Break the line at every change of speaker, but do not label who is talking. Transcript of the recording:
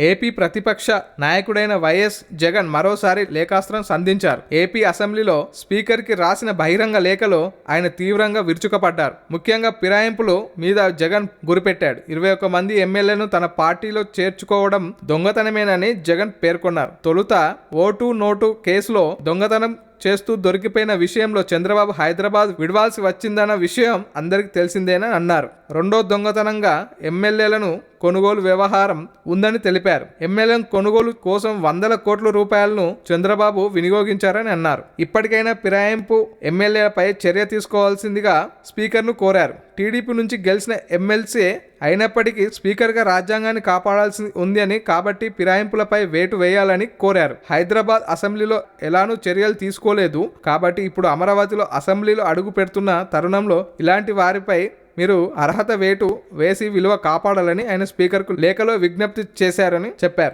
AP ప్రతిపక్ష నాయకుడైన YS Jagan మరోసారి లేఖాస్త్రం సంధించారు. ఏపీ అసెంబ్లీలో స్పీకర్కి రాసిన బహిరంగ లేఖలో ఆయన తీవ్రంగా విరుచుకపడ్డారు. ముఖ్యంగా ఫిరాయింపులు మీద జగన్ గురిపెట్టాడు. ఇరవై ఒక్క మంది ఎమ్మెల్యేను తన పార్టీలో చేర్చుకోవడం దొంగతనమేనని జగన్ పేర్కొన్నారు. తొలుత ఓటు నోటు కేసులో దొంగతనం చేస్తూ దొరికిపోయిన విషయంలో చంద్రబాబు హైదరాబాద్ విడవాల్సి వచ్చిందన్న విషయం అందరికీ తెలిసిందేనని అన్నారు. రెండో దొంగతనంగా ఎమ్మెల్యేలను కొనుగోలు వ్యవహారం ఉందని తెలిపారు. ఎమ్మెల్యే కొనుగోలు కోసం వందల కోట్ల రూపాయలను చంద్రబాబు వినియోగించారని అన్నారు. ఇప్పటికైనా ఫిరాయింపు ఎమ్మెల్యేలపై చర్య తీసుకోవాల్సిందిగా స్పీకర్ను కోరారు. టీడీపీ నుంచి గెలిచిన ఎమ్మెల్సీ అయినప్పటికీ స్పీకర్గా రాజ్యాంగాన్ని కాపాడాల్సి ఉంది అని కాబట్టి ఫిరాయింపులపై వేటు వేయాలని కోరారు. హైదరాబాద్ అసెంబ్లీలో ఎలానూ చర్యలు తీసుకోలేదు. కాబట్టి ఇప్పుడు అమరావతిలో అసెంబ్లీలో అడుగు పెడుతున్న తరుణంలో ఇలాంటి వారిపై మీరు అర్హత వేటు వేసి విలువ కాపాడాలని ఆయన స్పీకర్కు లేఖలో విజ్ఞప్తి చేశారని చెప్పారు.